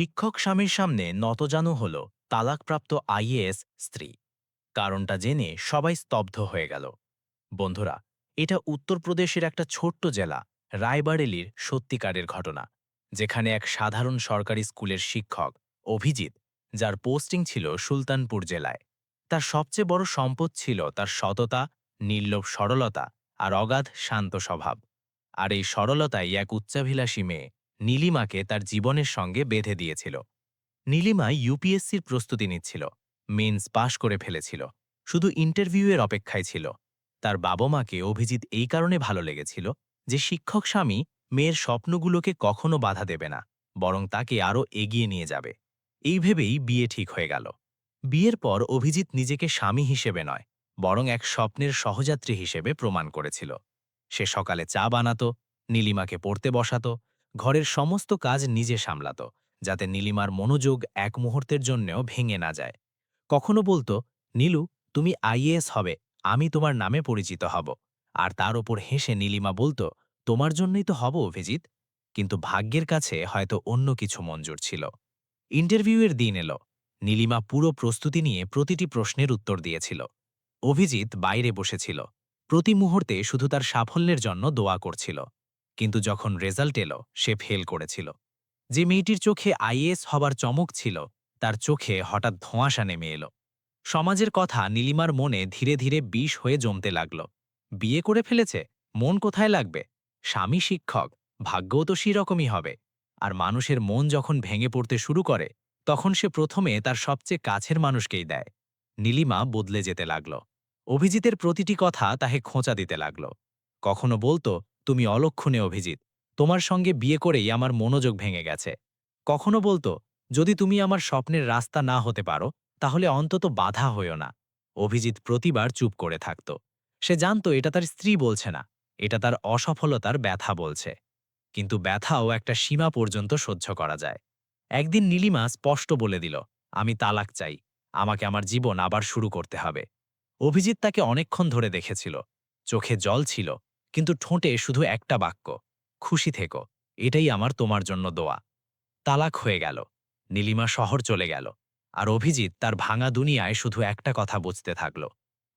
শিক্ষক স্বামীর সামনে নতজানু হল তালাকপ্রাপ্ত আইএএস স্ত্রী। কারণটা জেনে সবাই স্তব্ধ হয়ে গেল। বন্ধুরা, এটা উত্তরপ্রদেশের একটা ছোট্ট জেলা, রায়বারেলির সত্যিকারের ঘটনা, যেখানে এক সাধারণ সরকারি স্কুলের শিক্ষক, অভিজিৎ, যার পোস্টিং ছিল সুলতানপুর জেলায়। তার সবচেয়ে বড় সম্পদ ছিল তার সততা, নির্লোভ সরলতা আর অগাধ শান্ত স্বভাব। আর এই সরলতাই এক উচ্চাভিলাষী মেয়ে। নীলিমাকে তার জীবনের সঙ্গে বেঁধে দিয়েছিল। নীলিমা ইউপিএসসির প্রস্তুতি নিচ্ছিল, মেন্স পাশ করে ফেলেছিল, শুধু ইন্টারভিউয়ের অপেক্ষায় ছিল। তার বাবা মাকে অভিজিৎ এই কারণে ভালো লেগেছিল যে শিক্ষক স্বামী মেয়ের স্বপ্নগুলোকে কখনো বাধা দেবে না, বরং তাকে আরও এগিয়ে নিয়ে যাবে। এই ভেবেই বিয়ে ঠিক হয়ে গেল। বিয়ের পর অভিজিৎ নিজেকে স্বামী হিসেবে নয়, বরং এক স্বপ্নের সহযাত্রী হিসেবে প্রমাণ করেছিল। সে সকালে চা বানাত, নীলিমাকে পড়তে বসাতো ঘরের সমস্ত কাজ নিজে সামলাত, যাতে নীলিমার মনোযোগ এক মুহূর্তের জন্যেও ভেঙে না যায়। কখনো বলতো, নীলু, তুমি আইএএস হবে, আমি তোমার নামে পরিচিত হব। আর তার ওপর হেসে নীলিমা বলতো, তোমার জন্যই তো হব, অভিজিৎ। কিন্তু ভাগ্যের কাছে হয়তো অন্য কিছু মঞ্জুর ছিল। ইন্টারভিউয়ের দিন এলো। নীলিমা পুরো প্রস্তুতি নিয়ে প্রতিটি প্রশ্নের উত্তর দিয়েছিল। অভিজিৎ বাইরে বসেছিল। প্রতি মুহূর্তে শুধু তার সাফল্যের জন্য দোয়া করছিল। কিন্তু যখন রেজাল্ট এলো, সে ফেল করেছিল। যে মেয়েটির চোখে আইএস হবার চমক ছিল, তার চোখে হঠাৎ ধোঁয়াশা নেমে এলো। সমাজের কথা নীলিমার মনে ধীরে ধীরে বিষ হয়ে জমতে লাগল। বিয়ে করে ফেলেছে? মন কোথায় লাগবে? স্বামী শিক্ষক, ভাগ্যও তো সেরকমই হবে। আর মানুষের মন যখন ভেঙে পড়তে শুরু করে, তখন সে প্রথমে তার সবচেয়ে কাছের মানুষকেই দেয়। নীলিমা বদলে যেতে লাগল। অভিজিতের প্রতিটি কথা তাহে খোঁচা দিতে লাগল। কখনো বলতো তুমি অলক্ষণে অভিজিৎ, তোমার সঙ্গে বিয়ে করেই আমার মনোযোগ ভেঙে গেছে। কখনো বলতো, যদি তুমি আমার স্বপ্নের রাস্তা না হতে পারো, তাহলে অন্তত বাধা হইও না। অভিজিৎ প্রতিবার চুপ করে থাকত। সে জানত এটা তার স্ত্রী বলছে না, এটা তার অসফলতার ব্যথা বলছে। কিন্তু ব্যথাও একটা সীমা পর্যন্ত সহ্য করা যায়। একদিন নীলিমা স্পষ্ট বলে দিল, আমি তালাক চাই, আমাকে আমার জীবন আবার শুরু করতে হবে। অভিজিৎ তাকে অনেকক্ষণ ধরে দেখেছিল, চোখে জল ছিল কিন্তু ঠোঁটে শুধু একটা বাক্য, খুশি থেকো, এটাই আমার তোমার জন্য দোয়া। তালাক হয়ে গেল, নীলিমা শহর চলে গেল, আর অভিজিৎ তার ভাঙা দুনিয়ায় শুধু একটা কথা বুঝতে থাকল,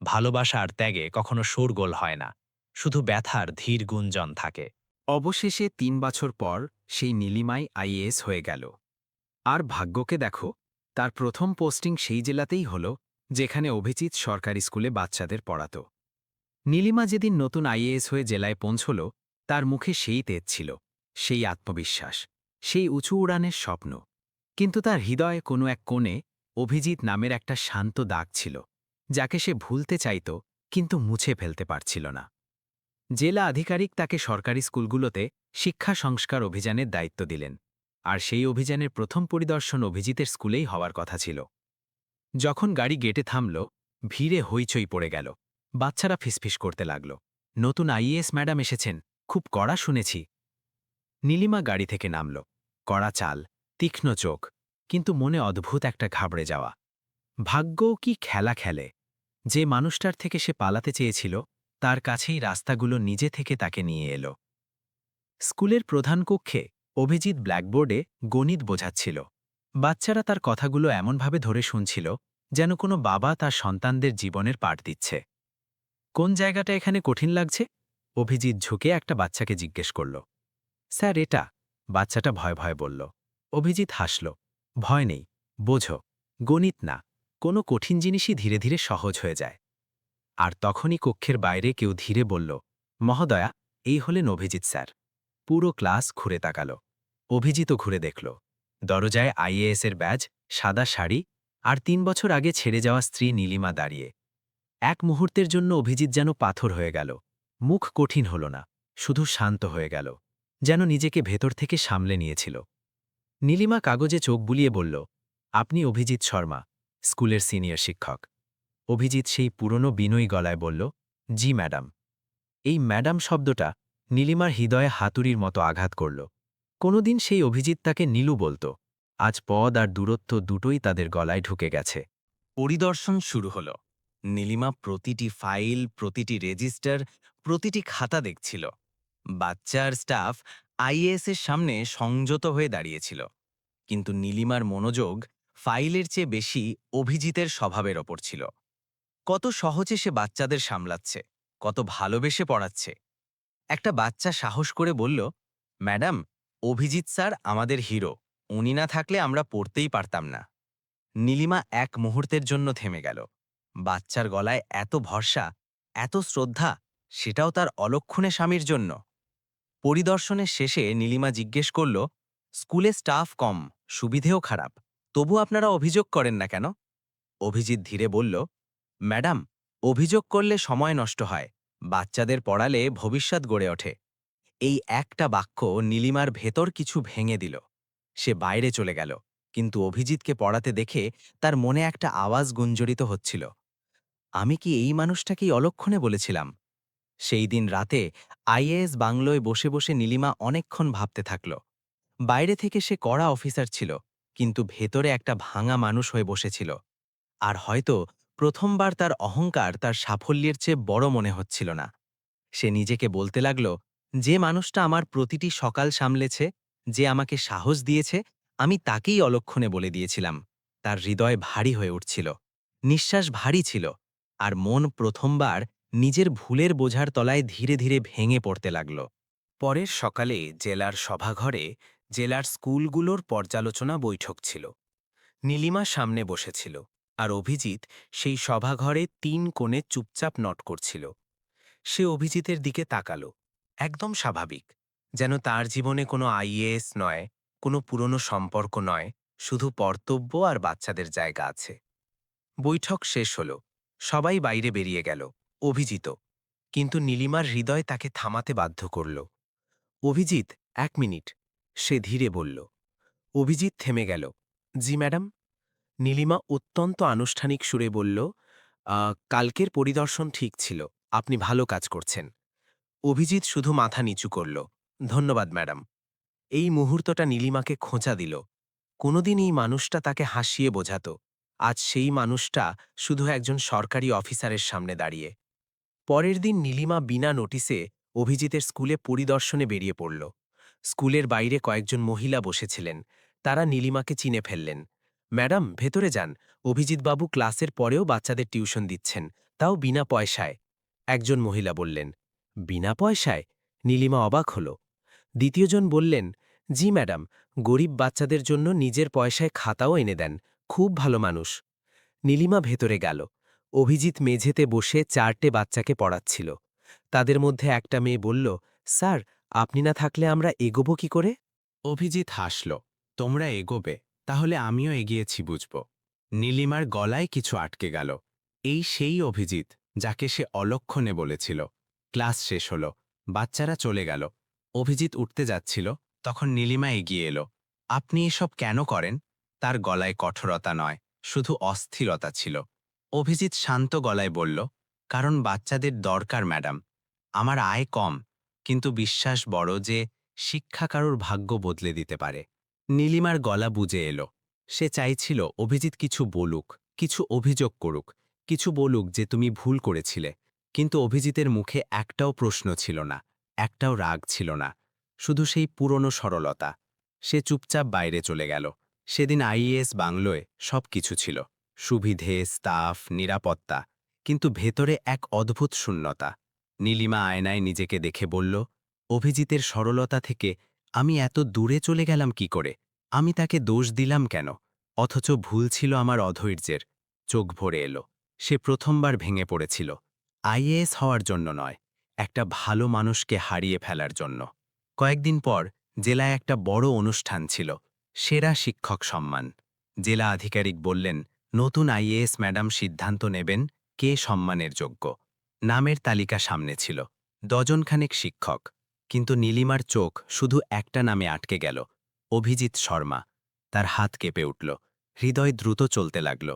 ভালোবাসা আর ত্যাগে কখনো শোরগোল হয় না, শুধু ব্যথার ধীর গুঞ্জন থাকে। অবশেষে তিন বছর পর সেই নীলিমাই আইএএস হয়ে গেল। আর ভাগ্যকে দেখো, তার প্রথম পোস্টিং সেই জেলাতেই হল, যেখানে অভিজিৎ সরকারি স্কুলে বাচ্চাদের পড়াত। নীলিমা যেদিন নতুন আইএএস হয়ে জেলায় পৌঁছল, তার মুখে সেই তেজ ছিল, সেই আত্মবিশ্বাস, সেই উঁচু উড়ানের স্বপ্ন। কিন্তু তার হৃদয়ে কোনো এক কোণে অভিজিৎ নামের একটা শান্ত দাগ ছিল, যাকে সে ভুলতে চাইত, কিন্তু মুছে ফেলতে পারছিল না। জেলা আধিকারিক তাকে সরকারি স্কুলগুলোতে শিক্ষা সংস্কার অভিযানের দায়িত্ব দিলেন, আর সেই অভিযানের প্রথম পরিদর্শন অভিজিতের স্কুলেই হওয়ার কথা ছিল। যখন গাড়ি গেটে থামল, ভিড়ে হইচই পড়ে গেল। বাচ্চারা ফিসফিস করতে লাগল। নতুন আইএএস ম্যাডাম এসেছেন। খুব কড়া শুনেছি। নীলিমা গাড়ি থেকে নামল। কড়া চাল, তীক্ষ্ণ চোখ, কিন্তু মনে অদ্ভুত একটা ঘাবড়ে যাওয়া। ভাগ্যও কি খেলা খেলে। যে মানুষটার থেকে সে পালাতে চেয়েছিল, তার কাছেই রাস্তাগুলো নিজে থেকে তাকে নিয়ে এলো। স্কুলের প্রধান কক্ষে অভিজিৎ ব্ল্যাকবোর্ডে গণিত বোঝাচ্ছিল। বাচ্চারা তার কথাগুলো এমনভাবে ধরে শুনছিল, যেন কোনো বাবা তার সন্তানদের জীবনের পাঠ দিচ্ছে। কোন জায়গাটা এখানে কঠিন লাগছে? অভিজিৎ ঝুঁকে একটা বাচ্চাকে জিজ্ঞেস করল। স্যার, এটা। বাচ্চাটা ভয় ভয় বলল। অভিজিৎ হাসল। ভয় নেই। বোঝো, গণিত না। কোনো কঠিন জিনিসই ধীরে ধীরে সহজ হয়ে যায়। আর তখনই কক্ষের বাইরে কেউ ধীরে বলল, মহোদয়া, এই হলেন অভিজিৎ স্যার। পুরো ক্লাস ঘুরে তাকাল। অভিজিতও ঘুরে দেখল। দরজায় আইএএসের ব্যাজ, সাদা শাড়ি আর তিন বছর আগে ছেড়ে যাওয়া স্ত্রী নীলিমা দাঁড়িয়ে। এক মুহূর্তের জন্য অভিজিৎ যেন পাথর হয়ে গেল। মুখ কঠিন হল না, শুধু শান্ত হয়ে গেল, যেন নিজেকে ভেতর থেকে সামলে নিয়েছিল। নীলিমা কাগজে চোখ বুলিয়ে বলল, আপনি অভিজিৎ শর্মা, স্কুলের সিনিয়র শিক্ষক। অভিজিৎ সেই পুরনো বিনয়ী গলায় বলল, জি, ম্যাডাম। এই ম্যাডাম শব্দটা নীলিমার হৃদয়ে হাতুড়ির মতো আঘাত করল। কোনোদিন সেই অভিজিৎ তাকে নীলু বলত। আজ পদ আর দূরত্ব দুটোই তাদের গলায় ঢুকে গেছে। পরিদর্শন শুরু হল। নীলিমা প্রতিটি ফাইল, প্রতিটি রেজিস্টার, প্রতিটি খাতা দেখছিল। বাচ্চার স্টাফ আইএএসের সামনে সংযত হয়ে দাঁড়িয়েছিল। কিন্তু নীলিমার মনোযোগ ফাইলের চেয়ে বেশি অভিজিতের স্বভাবের ওপর ছিল। কত সহজে সে বাচ্চাদের সামলাচ্ছে, কত ভালোবেসে পড়াচ্ছে। একটা বাচ্চা সাহস করে বলল, ম্যাডাম, অভিজিৎ স্যার আমাদের হিরো, উনি না থাকলে আমরা পড়তেই পারতাম না। নীলিমা এক মুহূর্তের জন্য থেমে গেল। বাচ্চার গলায় এত ভরসা, এত শ্রদ্ধা, সেটাও তার অলক্ষণে স্বামীর জন্য। পরিদর্শনের শেষে নীলিমা জিজ্ঞেস করল, স্কুলে স্টাফ কম, সুবিধেও খারাপ, তবু আপনারা অভিযোগ করেন না কেন? অভিজিৎ ধীরে বলল, ম্যাডাম, অভিযোগ করলে সময় নষ্ট হয়, বাচ্চাদের পড়ালে ভবিষ্যৎ গড়ে ওঠে। এই একটা বাক্য নীলিমার ভেতর কিছু ভেঙে দিল। সে বাইরে চলে গেল, কিন্তু অভিজিৎকে পড়াতে দেখে তার মনে একটা আওয়াজ গুঞ্জরিত হচ্ছিল। আমি কি এই মানুষটাকেই অলক্ষণে বলেছিলাম? সেই দিন রাতে আইএএস বাংলোয় বসে বসে নীলিমা অনেকক্ষণ ভাবতে থাকল। বাইরে থেকে সে কড়া অফিসার ছিল, কিন্তু ভেতরে একটা ভাঙা মানুষ হয়ে বসেছিল। আর হয়তো প্রথমবার তার অহংকার তার সাফল্যের চেয়ে বড় মনে হচ্ছিল না। সে নিজেকে বলতে লাগল, যে মানুষটা আমার প্রতিটি সকাল সামলেছে, যে আমাকে সাহস দিয়েছে, আমি তাকেই অলক্ষণে বলে দিয়েছিলাম। তার হৃদয় ভারী হয়ে উঠছিল। নিঃশ্বাস ভারী ছিল। আর মন প্রথমবার নিজের ভুলের বোঝার তলায় ধীরে ধীরে ভেঙে পড়তে লাগল। পরের সকালে জেলার সভাঘরে জেলার স্কুলগুলোর পর্যালোচনা বৈঠক ছিল। নীলিমা সামনে বসেছিল আর অভিজিৎ সেই সভাঘরে তিন কোণে চুপচাপ নট করছিল। সে অভিজিতের দিকে তাকালো, একদম স্বাভাবিক, যেন তার জীবনে কোনো আইএএস নয়, কোনো পুরনো সম্পর্ক নয়, শুধু কর্তব্য আর বাচ্চাদের জায়গা আছে। বৈঠক শেষ হল। সবাই বাইরে বেরিয়ে গেল অভিজিত কিন্তু নীলিমার হৃদয় তাকে থামাতে বাধ্য করল। অভিজিৎ, এক মিনিট। সে ধীরে বলল। অভিজিৎ থেমে গেল। জি, ম্যাডাম। নীলিমা অত্যন্ত আনুষ্ঠানিক সুরে বলল কালকের পরিদর্শন ঠিক ছিল। আপনি ভালো কাজ করছেন। অভিজিৎ শুধু মাথা নিচু করল। ধন্যবাদ, ম্যাডাম। এই মুহূর্তটা নীলিমাকে খোঁচা দিল। কোনোদিন এই মানুষটা তাকে হাসিয়ে বোঝাত। আজ সেই মানুষটা শুধু একজন সরকারি অফিসারের সামনে দাঁড়িয়ে। পরের দিন নীলিমা বিনা নোটিসে অভিজিতের স্কুলে পরিদর্শনে বেরিয়ে পড়ল। স্কুলের বাইরে কয়েকজন মহিলা বসেছিলেন। তারা নীলিমাকে চিনে ফেললেন। ম্যাডাম, ভেতরে যান। অভিজিৎবাবু ক্লাসের পরেও বাচ্চাদের টিউশন দিচ্ছেন। তাও বিনা পয়সায়। একজন মহিলা বললেন, বিনা পয়সায়? নীলিমা অবাক হল। দ্বিতীয়জন বললেন, জি, ম্যাডাম। গরিব বাচ্চাদের জন্য নিজের পয়সায় খাতাও এনে দেন। খুব ভালো মানুষ। নীলিমা ভেতরে গেল। অভিজিৎ মেঝেতে বসে চারটে বাচ্চাকে পড়াচ্ছিল। তাদের মধ্যে একটা মেয়ে বলল, স্যার, আপনি না থাকলে আমরা এগোব কি করে? অভিজিৎ হাসল, তোমরা এগোবে, তাহলে আমিও এগিয়েছি বুঝব। নীলিমার গলায় কিছু আটকে গেল। এই সেই অভিজিৎ, যাকে সে অলক্ষণে বলেছিল। ক্লাস শেষ হল, বাচ্চারা চলে গেল। অভিজিৎ উঠতে যাচ্ছিল, তখন নীলিমা এগিয়ে এলো। আপনি এসব কেন করেন? তার গলায় কঠোরতা নয়, শুধু অস্থিরতা ছিল। অভিজিৎ শান্ত গলায় বলল, কারণ বাচ্চাদের দরকার, ম্যাডাম। আমার আয় কম, কিন্তু বিশ্বাস বড় যে শিক্ষা কারোর ভাগ্য বদলে দিতে পারে। নীলিমার গলা বুঝে এলো। সে চাইছিল, অভিজিৎ কিছু বলুক, কিছু অভিযোগ করুক, কিছু বলুক যে তুমি ভুল করেছিলে। কিন্তু অভিজিতের মুখে একটাও প্রশ্ন ছিল না, একটাও রাগ ছিল না, শুধু সেই পুরনো সরলতা। সে চুপচাপ বাইরে চলে গেল। সেদিন আইএএস বাংলোয় সব কিছু ছিল। সুবিধে, স্টাফ, নিরাপত্তা, কিন্তু ভেতরে এক অদ্ভুত শূন্যতা। নীলিমা আয়নায় নিজেকে দেখে বলল, অভিজিতের সরলতা থেকে আমি এত দূরে চলে গেলাম কি করে? আমি তাকে দোষ দিলাম কেন? অথচ ভুল ছিল আমার অধৈর্যের চোখ ভরে এলো। সে প্রথমবার ভেঙে পড়েছিল। আইএএস হওয়ার জন্য নয়, একটা ভালো মানুষকে হারিয়ে ফেলার জন্য। কয়েকদিন পর জেলায় একটা বড় অনুষ্ঠান ছিল। সেরা শিক্ষক সম্মান। জেলা আধিকারিক বললেন, নতুন আইএএস ম্যাডাম সিদ্ধান্ত নেবেন কে সম্মানের যোগ্য। নামের তালিকা সামনে ছিল, দজনখানেক শিক্ষক। কিন্তু নীলিমার চোখ শুধু একটা নামে আটকে গেল, অভিজিৎ শর্মা। তার হাত কেঁপে উঠল, হৃদয় দ্রুত চলতে লাগল।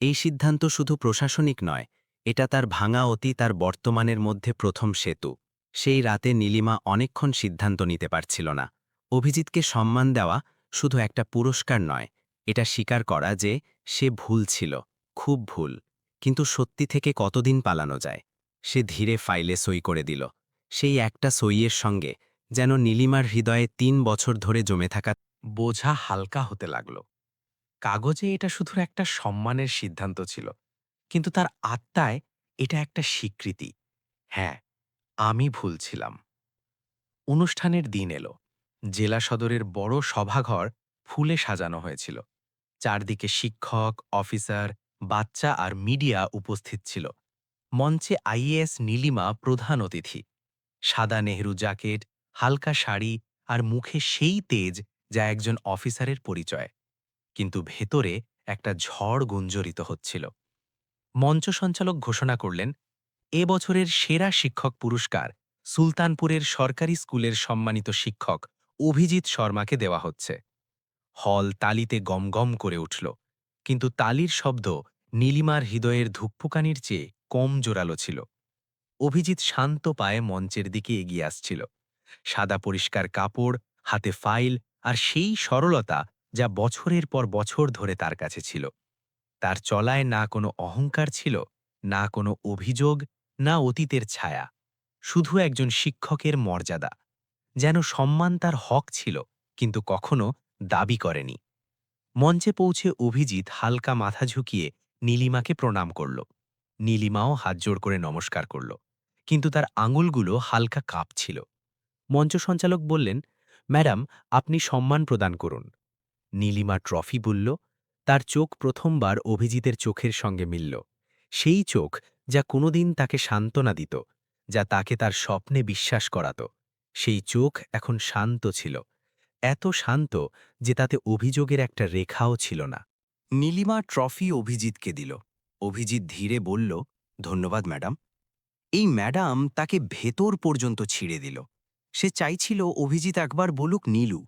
এই সিদ্ধান্ত শুধু প্রশাসনিক নয়, এটা তার ভাঙা অতি তার বর্তমানের মধ্যে প্রথম সেতু। সেই রাতে নীলিমা অনেকক্ষণ সিদ্ধান্ত নিতে পারছিল না। অভিজিৎকে সম্মান দেওয়া শুধু একটা পুরস্কার নয়, এটা স্বীকার করা যে সে ভুল ছিল, খুব ভুল। কিন্তু সত্যি থেকে কতদিন পালানো যায়? সে ধীরে ফাইলে সই করে দিল। সেই একটা সইয়ের সঙ্গে যেন নীলিমার হৃদয়ে তিন বছর ধরে জমে থাকা বোঝা হালকা হতে লাগল। কাগজে এটা শুধু একটা সম্মানের সিদ্ধান্ত ছিল, কিন্তু তার আত্মায় এটা একটা স্বীকৃতি। হ্যাঁ আমি ভুল ছিলাম। অনুষ্ঠানের দিন এলো। জেলা সদরের বড় সভাঘর ফুলে সাজানো হয়েছিল। চারদিকে শিক্ষক, অফিসার, বাচ্চা আর মিডিয়া উপস্থিত ছিল। মঞ্চে আইএএস নীলিমা প্রধান অতিথি। সাদা নেহরু জ্যাকেট, হালকা শাড়ি আর মুখে সেই তেজ যা একজন অফিসারের পরিচয়। কিন্তু ভেতরে একটা ঝড় গুঞ্জরিত হচ্ছিল। মঞ্চ সঞ্চালক ঘোষণা করলেন, এ বছরের সেরা শিক্ষক পুরস্কার সুলতানপুরের সরকারি স্কুলের সম্মানিত শিক্ষক অভিজিৎ শর্মাকে দেওয়া হচ্ছে। হল তালিতে গমগম করে উঠল, কিন্তু তালির শব্দ নীলিমার হৃদয়ের ধুকপুকানির চেয়ে কম জোরালো ছিল। অভিজিৎ শান্ত পায়ে মঞ্চের দিকে এগিয়ে আসছিল। সাদা পরিষ্কার কাপড়, হাতে ফাইল আর সেই সরলতা যা বছরের পর বছর ধরে তার কাছে ছিল। তার চলায় না কোনো অহংকার ছিল, না কোনো অভিযোগ, না অতীতের ছায়া। শুধু একজন শিক্ষকের মর্যাদা। যেন সম্মান তার হক ছিল, কিন্তু কখনো দাবি করেনি। মঞ্চে পৌঁছে অভিজিৎ হালকা মাথা ঝুঁকিয়ে নীলিমাকে প্রণাম করল। নীলিমাও হাত জোড় করে নমস্কার করল, কিন্তু তার আঙুলগুলো হালকা কাঁপছিল। মঞ্চ সঞ্চালক বললেন, ম্যাডাম, আপনি সম্মান প্রদান করুন। নীলিমা ট্রফি বলল, তার চোখ প্রথমবার অভিজিতের চোখের সঙ্গে মিলল। সেই চোখ যা কোনোদিন তাকে সান্ত্বনা দিত, যা তাকে তার স্বপ্নে বিশ্বাস করাত। সেই চোখ এখন শান্ত ছিল, এত শান্ত যে তাতে অভিযোগের একটা রেখাও ছিল না। নীলিমা ট্রফি অভিজিৎকে দিল। অভিজিৎ ধীরে বলল, ধন্যবাদ, ম্যাডাম। এই ম্যাডাম তাকে ভেতর পর্যন্ত ছিঁড়ে দিল। সে চাইছিল অভিজিৎ একবার বলুক নীলু,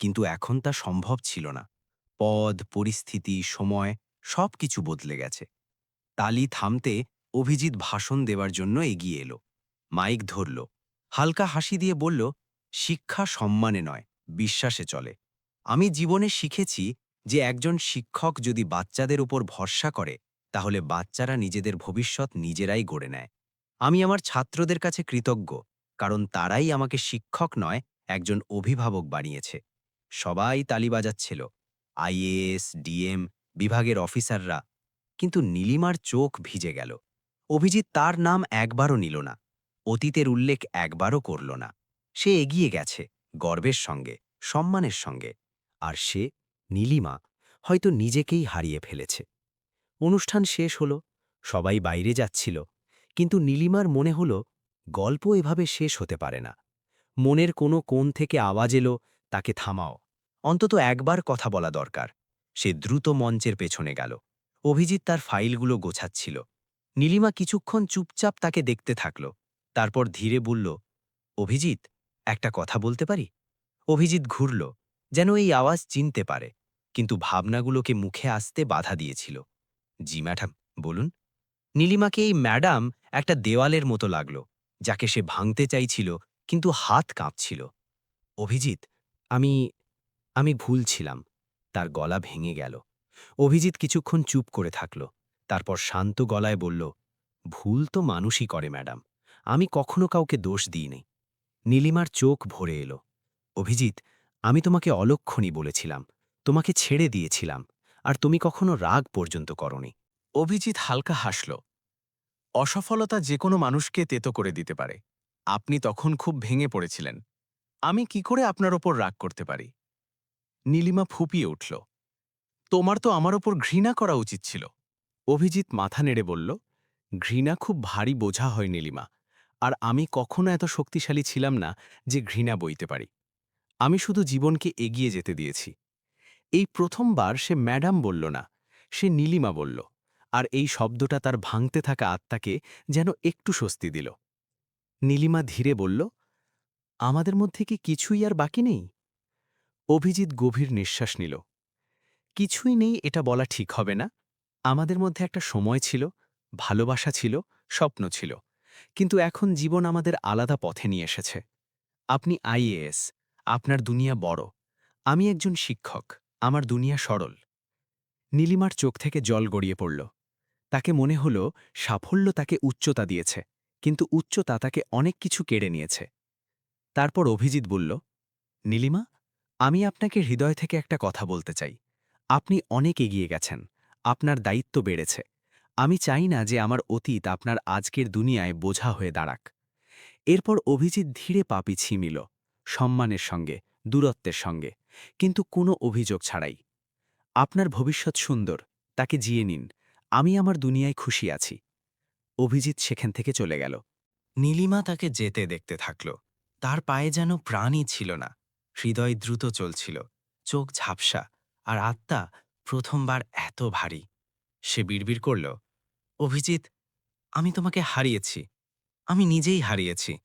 কিন্তু এখন তা সম্ভব ছিল না। পদ, পরিস্থিতি, সময় সব কিছু বদলে গেছে। তালি থামতে অভিজিৎ ভাষণ দেওয়ার জন্য এগিয়ে এলো। মাইক ধরল হালকা হাসি দিয়ে বলল, শিক্ষা সম্মানে নয়, বিশ্বাসে চলে। আমি জীবনে শিখেছি যে একজন শিক্ষক যদি বাচ্চাদের উপর ভরসা করে, তাহলে বাচ্চারা নিজেদের ভবিষ্যৎ নিজেরাই গড়ে নেয়। আমি আমার ছাত্রদের কাছে কৃতজ্ঞ, কারণ তারাই আমাকে শিক্ষক নয়, একজন অভিভাবক বানিয়েছে। সবাই তালি বাজাচ্ছিল, আইএএস, ডিএম, বিভাগের অফিসাররা। কিন্তু নীলিমার চোখ ভিজে গেল। অভিজিৎ তার নাম একবারও নিল না। অতীতের উল্লেখ একবারও করল না। সে এগিয়ে গেছে, গর্বের সঙ্গে, সম্মানের সঙ্গে। আর সে, নীলিমা, হয়তো নিজেকেই হারিয়ে ফেলেছে। অনুষ্ঠান শেষ হল, সবাই বাইরে যাচ্ছিল, কিন্তু নীলিমার মনে হল, গল্প এভাবে শেষ হতে পারে না। মনের কোনো কোণ থেকে আওয়াজ এলো, তাকে থামাও। অন্তত একবার কথা বলা দরকার। সে দ্রুত মঞ্চের পেছনে গেল। অভিজিৎ তার ফাইলগুলো গোছাচ্ছিল। নীলিমা কিছুক্ষণ চুপচাপ তাকে দেখতে থাকল। তারপর ধীরে বলল, অভিজিৎ, একটা কথা বলতে পারি? অভিজিৎ ঘুরল, যেন এই আওয়াজ চিনতে পারে, কিন্তু ভাবনাগুলোকে মুখে আসতে বাধা দিয়েছিল। জি ম্যাডাম, বলুন। নীলিমাকে এই ম্যাডাম একটা দেওয়ালের মতো লাগল, যাকে সে ভাঙতে চাইছিল, কিন্তু হাত কাঁপছিল। অভিজিৎ, আমি আমি ভুল ছিলাম। তার গলা ভেঙে গেল। অভিজিৎ কিছুক্ষণ চুপ করে থাকল, তারপর শান্ত গলায় বলল, ভুল তো মানুষই করে, ম্যাডাম। আমি কখনো কাউকে দোষ দিইনি। নীলিমার চোখ ভরে এলো। অভিজিৎ, আমি তোমাকে অলক্ষণই বলেছিলাম, তোমাকে ছেড়ে দিয়েছিলাম, আর তুমি কখনো রাগ পর্যন্ত করনি। অভিজিৎ হালকা হাসল। অসফলতা যে কোনো মানুষকে তেতো করে দিতে পারে। আপনি তখন খুব ভেঙে পড়েছিলেন। আমি কি করে আপনার ওপর রাগ করতে পারি? নীলিমা ফুপিয়ে উঠল। তোমার তো আমার ওপর ঘৃণা করা উচিত ছিল। অভিজিৎ মাথা নেড়ে বলল, ঘৃণা খুব ভারী বোঝা হয় নীলিমা। আর আমি কখনো এত শক্তিশালী ছিলাম না যে ঘৃণা বইতে পারি। আমি শুধু জীবনকে এগিয়ে যেতে দিয়েছি। এই প্রথমবার সে ম্যাডাম বলল না, সে নীলিমা বলল, আর এই শব্দটা তার ভাঙতে থাকা আত্মাকে যেন একটু স্বস্তি দিল। নীলিমা ধীরে বলল, আমাদের মধ্যে কি কিছুই আর বাকি নেই? অভিজিৎ গভীর নিঃশ্বাস নিল, কিছুই নেই, এটা বলা ঠিক হবে না। আমাদের মধ্যে একটা সময় ছিল, ভালোবাসা ছিল, স্বপ্ন ছিল। কিন্তু এখন জীবন আমাদের আলাদা পথে নিয়ে এসেছে। আপনি আইএএস আপনার দুনিয়া বড়। আমি একজন শিক্ষক, আমার দুনিয়া সরল। নীলিমার চোখ থেকে জল গড়িয়ে পড়ল। তাকে মনে হল সাফল্য তাকে উচ্চতা দিয়েছে, কিন্তু উচ্চতা তাকে অনেক কিছু কেড়ে নিয়েছে। তারপর অভিজিৎ বলল, নীলিমা, আমি আপনাকে হৃদয় থেকে একটা কথা বলতে চাই। আপনি অনেক এগিয়ে গেছেন, আপনার দায়িত্ব বেড়েছে। আমি চাই না যে আমার অতীত আপনার আজকের দুনিয়ায় বোঝা হয়ে দাঁড়াক। এরপর অভিজিৎ ধীরে পা পিছিয়ে নিল, সম্মানের সঙ্গে, দূরত্বের সঙ্গে, কিন্তু কোনো অভিযোগ ছাড়াই। আপনার ভবিষ্যৎ সুন্দর, তাকে জিয়ে নিন, আমি আমার দুনিয়ায় খুশি আছি। অভিজিৎ সেখান থেকে চলে গেল। নীলিমা তাকে যেতে দেখতে থাকল। তার পায়ে যেন প্রাণই ছিল না, হৃদয় দ্রুত চলছিল, চোখ ঝাপসা, আর আত্মা প্রথমবার এত ভারী। সে বিড়বিড় করল অভিজিৎ, আমি তোমাকে হারিয়েছি। আমি নিজেই হারিয়েছি।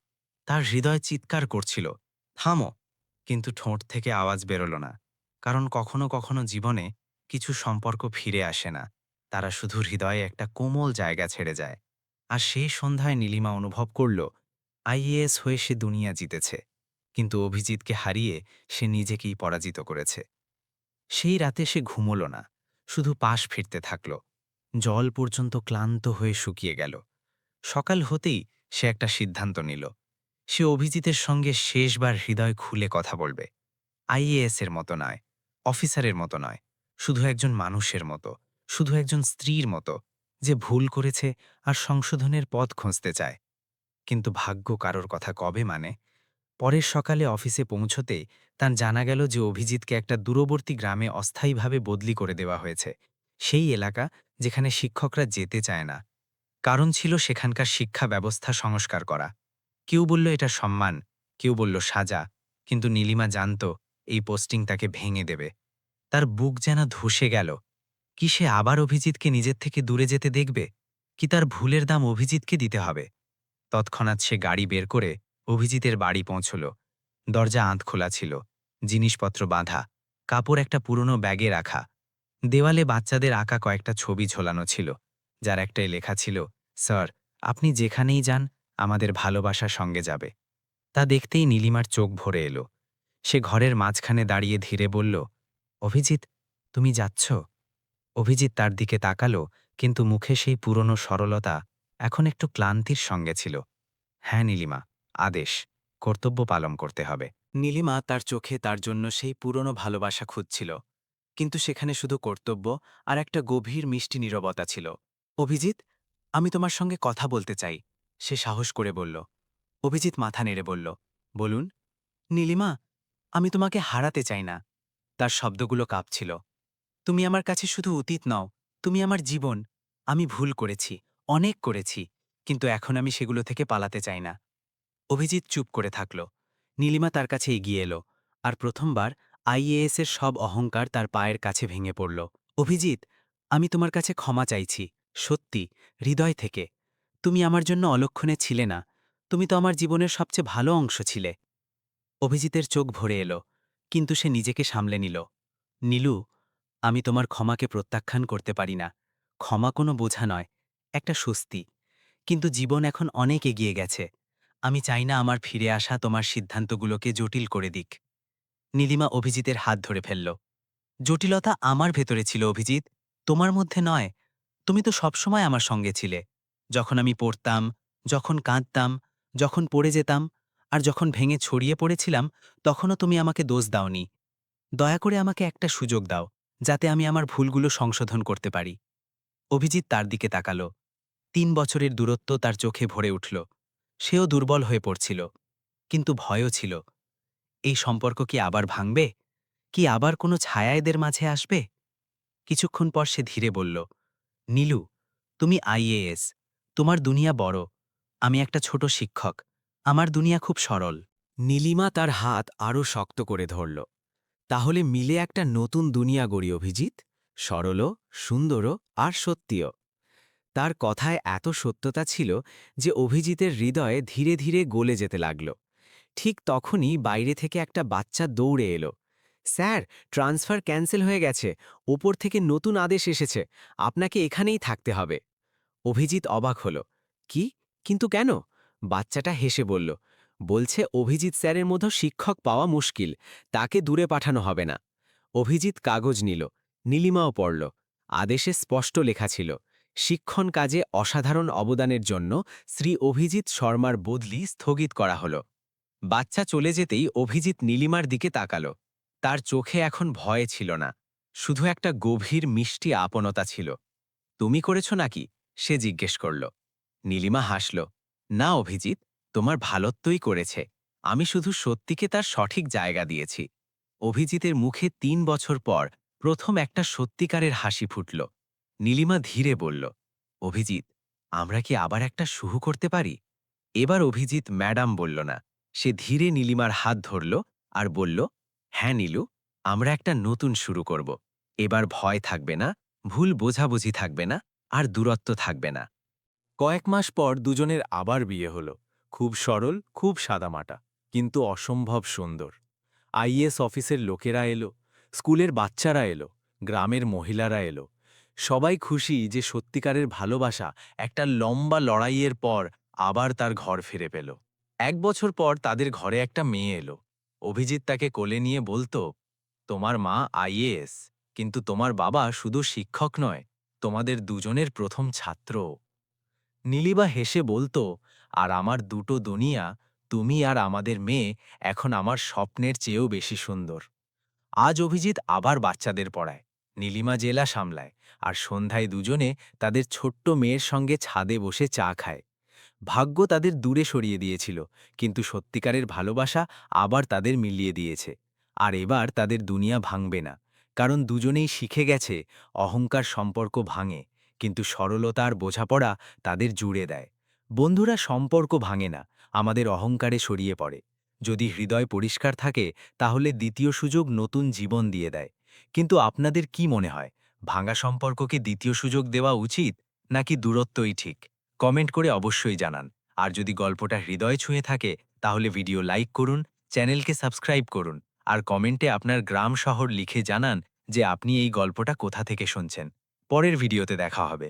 তার হৃদয় চিৎকার করছিল। থামো। কিন্তু ঠোঁট থেকে আওয়াজ বেরোল না। কারণ কখনো কখনো জীবনে কিছু সম্পর্ক ফিরে আসে না। তারা শুধু হৃদয়ে একটা কোমল জায়গা ছেড়ে যায়। আর সেই সন্ধ্যায় নীলিমা অনুভব করল, আইএএস হয়ে সে দুনিয়া জিতেছে। কিন্তু অভিজিৎকে হারিয়ে সে নিজেকেই পরাজিত করেছে। সেই রাতে সে ঘুমল না। শুধু পাশ ফিরতে থাকল। জল পর্যন্ত ক্লান্ত হয়ে শুকিয়ে গেল। সকাল হতেই সে একটা সিদ্ধান্ত নিল। সে অভিজিতের সঙ্গে শেষবার হৃদয় খুলে কথা বলবে। আইএএস এর মতো নয়, অফিসারের মতো নয়, শুধু একজন মানুষের মতো, শুধু একজন স্ত্রীর মতো, যে ভুল করেছে আর সংশোধনের পথ খুঁজতে চায়। কিন্তু ভাগ্য কারোর কথা কবে মানে? পরের সকালে অফিসে পৌঁছতেই তার জানা গেল যে অভিজিৎকে একটা দূরবর্তী গ্রামে অস্থায়ীভাবে বদলি করে দেওয়া হয়েছে। সেই এলাকা যেখানে শিক্ষকরা যেতে চায় না। কারণ ছিল সেখানকার শিক্ষা ব্যবস্থা সংস্কার করা। কেউ বলল, এটা সম্মান। কেউ বলল, সাজা। কিন্তু নীলিমা জানত, এই পোস্টিং তাকে ভেঙে দেবে। তার বুক যেন ধসে গেল। কি সে আবার অভিজিৎকে নিজের থেকে দূরে যেতে দেখবে? কি তার ভুলের দাম অভিজিৎকে দিতে হবে? তৎক্ষণাৎ সে গাড়ি বের করে অভিজিতের বাড়ি পৌঁছল। দরজা আঁত খোলা ছিল। জিনিসপত্র বাঁধা। কাপড় একটা পুরনো ব্যাগে রাখা। দেওয়ালে বাচ্চাদের আঁকা কয়েকটা ছবি ঝোলানো ছিল, যার একটাই লেখা ছিল, স্যার, আপনি যেখানেই যান, আমাদের ভালোবাসা সঙ্গে যাবে। তা দেখতেই নীলিমার চোখ ভরে এলো। সে ঘরের মাঝখানে দাঁড়িয়ে ধীরে বলল, অভিজিৎ, তুমি যাচ্ছ? অভিজিৎ তার দিকে তাকালো, কিন্তু মুখে সেই পুরনো সরলতা এখন একটু ক্লান্তির সঙ্গে ছিল। হ্যাঁ নীলিমা, আদেশ, কর্তব্য পালন করতে হবে। নীলিমা তার চোখে তার জন্য সেই পুরনো ভালোবাসা খুঁজছিল। কিন্তু সেখানে শুধু কর্তব্য আর একটা গভীর মিষ্টি নীরবতা ছিল। অভিজিৎ, আমি তোমার সঙ্গে কথা বলতে চাই। সে সাহস করে বলল। অভিজিৎ মাথা নেড়ে বলল, বলুন, নীলিমা, আমি তোমাকে হারাতে চাই না। তার শব্দগুলো কাঁপছিল। তুমি আমার কাছে শুধু অতীত নও, তুমি আমার জীবন। আমি ভুল করেছি, অনেক করেছি, কিন্তু এখন আমি সেগুলো থেকে পালাতে চাই না। অভিজিৎ চুপ করে থাকল। নীলিমা তার কাছে এগিয়ে এলো আর প্রথমবার আইএএসের সব অহংকার তার পায়ের কাছে ভেঙে পড়ল। অভিজিৎ, আমি তোমার কাছে ক্ষমা চাইছি, সত্যি, হৃদয় থেকে। তুমি আমার জন্য অলক্ষণে ছিলে না। তুমি তো আমার জীবনের সবচেয়ে ভালো অংশ ছিলে। অভিজিতের চোখ ভরে এলো, কিন্তু সে নিজেকে সামলে নিল। নীলু, আমি তোমার ক্ষমাকে প্রত্যাখ্যান করতে পারি না। ক্ষমা কোনো বোঝা নয়, একটা স্বস্তি। কিন্তু জীবন এখন অনেক এগিয়ে গেছে। আমি চাই না আমার ফিরে আসা তোমার সিদ্ধান্তগুলোকে জটিল করে দিক। নীলিমা অভিজিতের হাত ধরে ফেলল। জটিলতা আমার ভেতরে ছিল অভিজিৎ, তোমার মধ্যে নয়। তুমি তো সবসময় আমার সঙ্গে ছিলে। যখন আমি পড়তাম, যখন কাঁদতাম, যখন পড়ে যেতাম, আর যখন ভেঙে ছড়িয়ে পড়েছিলাম, তখনও তুমি আমাকে দোষ দাওনি। দয়া করে আমাকে একটা সুযোগ দাও, যাতে আমি আমার ভুলগুলো সংশোধন করতে পারি। অভিজিৎ তার দিকে তাকাল। তিন বছরের দূরত্ব তার চোখে ভরে উঠল। সেও দুর্বল হয়ে পড়ছিল, কিন্তু ভয়ও ছিল। এই সম্পর্ক কি আবার ভাঙবে? কি আবার কোনো ছায়া এদের মাঝে আসবে? কিছুক্ষণ পর সে ধীরে বলল, নীলু, তুমি আইএএস তোমার দুনিয়া বড়। আমি একটা ছোট শিক্ষক। আমার দুনিয়া খুব সরল নীলিমা তার হাত আরও শক্ত করে ধরল। তাহলে মিলে একটা নতুন দুনিয়া গড়ি, অভিজিৎ। সরলও, সুন্দরও আর সত্যিও। তার কথায় এত সত্যতা ছিল যে অভিজিতের হৃদয়ে ধীরে ধীরে গলে যেতে লাগল। ঠিক তখনই বাইরে থেকে একটা বাচ্চা দৌড়ে এলো। স্যার, ট্রান্সফার ক্যান্সেল হয়ে গেছে। ওপর থেকে নতুন আদেশ এসেছে। আপনাকে এখানেই থাকতে হবে। অভিজিৎ অবাক হল। কি? কিন্তু কেন? বাচ্চাটা হেসে বলল, বলছে অভিজিৎ স্যারের মতো শিক্ষক পাওয়া মুশকিল। তাকে দূরে পাঠানো হবে না। অভিজিৎ কাগজ নিল, নীলিমাও পড়ল। আদেশে স্পষ্ট লেখা ছিল, শিক্ষণ কাজে অসাধারণ অবদানের জন্য শ্রী অভিজিৎ শর্মার বদলি স্থগিত করা হল। বাচ্চা চলে যেতেই অভিজিৎ নীলিমার দিকে তাকাল। তার চোখে এখন ভয় ছিল না, শুধু একটা গভীর মিষ্টি আপনতা ছিল। তুমি করেছ নাকি? সে জিজ্ঞেস করল। নীলিমা হাসল, না অভিজিৎ, তোমার ভালত্বই করেছে। আমি শুধু সত্যিকে তার সঠিক জায়গা দিয়েছি। অভিজিতের মুখে তিন বছর পর প্রথম একটা সত্যিকারের হাসি ফুটল। নীলিমা ধীরে বলল, অভিজিৎ, আমরা কি আবার একটা শুরু করতে পারি? এবার অভিজিৎ ম্যাডাম বলল, না সে ধীরে নীলিমার হাত ধরল আর বলল হ্যাঁ নীলু, আমরা একটা নতুন শুরু করব। এবার ভয় থাকবে না, ভুল বোঝাবুঝি থাকবে না, আর দূরত্ব থাকবে না। কয়েক মাস পর দুজনের আবার বিয়ে হলো, খুব সরল, খুব সাদামাটা, কিন্তু অসম্ভব সুন্দর। আইএস অফিসের লোকেরা এলো, স্কুলের বাচ্চারা এলো, গ্রামের মহিলারা এলো। সবাই খুশি যে সত্যিকারের ভালোবাসা একটা লম্বা লড়াইয়ের পর আবার তার ঘর ফিরে পেল। এক বছর পর তাদের ঘরে একটা মেয়ে এলো। অভিজিৎ তাকে কোলে নিয়ে বলতো, তোমার মা আইএএস কিন্তু তোমার বাবা শুধু শিক্ষক নয়, তোমাদের দুজনের প্রথম ছাত্র। নীলিবা হেসে বলতো, আর আমার দুটো দুনিয়া, তুমি আর আমাদের মেয়ে, এখন আমার স্বপ্নের চেয়েও বেশি সুন্দর। আজ অভিজিৎ আবার বাচ্চাদের পড়ায়। নীলিমা জেলা সামলায়, আর সন্ধ্যায় দুজনে তাদের ছোট্ট মেয়ের সঙ্গে ছাদে বসে চা খায়। ভাগ্য তাদের দূরে সরিয়ে দিয়েছিল, কিন্তু সত্যিকারের ভালোবাসা আবার তাদের মিলিয়ে দিয়েছে। আর এবার তাদের দুনিয়া ভাঙবে না, কারণ দুজনেই শিখে গেছে অহংকার সম্পর্ক ভাঙে, কিন্তু সরলতা আর বোঝাপড়া তাদের জুড়ে দেয়। বন্ধুরা, সম্পর্ক ভাঙে না, আমাদের অহংকারে সরিয়ে পড়ে। যদি হৃদয় পরিষ্কার থাকে, তাহলে দ্বিতীয় সুযোগ নতুন জীবন দিয়ে দেয়। কিন্তু আপনাদের কি মনে হয়, ভাঙা সম্পর্ককে দ্বিতীয় সুযোগ দেওয়া উচিত নাকি দূরত্বই ঠিক? কমেন্ট করে অবশ্যই জানান। আর যদি গল্পটা হৃদয় ছুঁয়ে থাকে, তাহলে ভিডিও লাইক করুন, চ্যানেলকে সাবস্ক্রাইব করুন, আর কমেন্টে আপনার গ্রাম শহর লিখে জানান যে আপনি এই গল্পটা কোথা থেকে শুনছেন। পরের ভিডিওতে দেখা হবে।